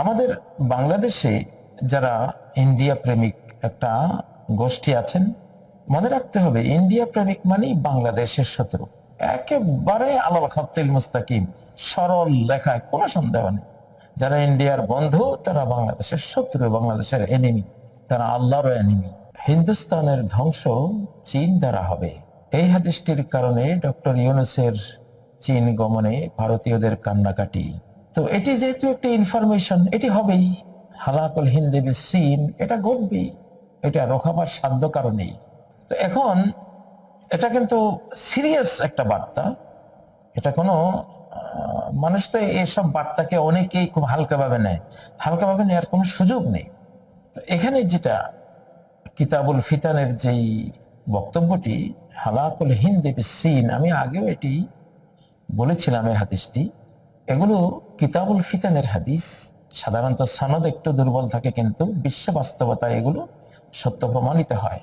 আমাদের বাংলাদেশে যারা ইন্ডিয়া প্রেমিক একটা গোষ্ঠী আছেন, মনে রাখতে হবে ইন্ডিয়া প্রেমিক মানেই বাংলাদেশের শত্রু। একেবারে আলাল খাত্তিল মুস্তাকিম, সরল লেখায় কোনো সন্দেহ নেই। যারা ইন্ডিয়ার বন্ধু, তারা বাংলাদেশের শত্রু, বাংলাদেশের এনিমি তারা আল্লাহর এনিমি হিন্দুস্তানের ধ্বংস চীন দ্বারা হবে। এই হাদিসটির কারণে ডক্টর ইউনুসের চীন গমনে ভারতীয়দের কান্নাকাটি। তো এটি যেহেতু একটি ইনফরমেশন এটি হবেই। হালাকুল হিন্দি চীন এটা ঘটবেই এটা রোখাবার সাধ্য কারণেই। তো এখন, এটা কিন্তু সিরিয়াস একটা বার্তা। এটা কোনো মানুষ তো এসব বার্তাকে অনেকেই খুব হালকাভাবে নেয়। হালকাভাবে নেওয়ার কোনো সুযোগ নেই। তো এখানে যেটা কিতাবুল ফিতানের যেই বক্তব্যটি, হালাকুল হিন্দি সিন আমি আগেও এটি বলেছিলাম এই হাদিসটি। এগুলো কিতাবুল ফিতানের হাদিস। সাধারণত সনদ একটু দুর্বল থাকে, কিন্তু বিশ্ব বাস্তবতা এগুলো সত্য প্রমাণিত হয়।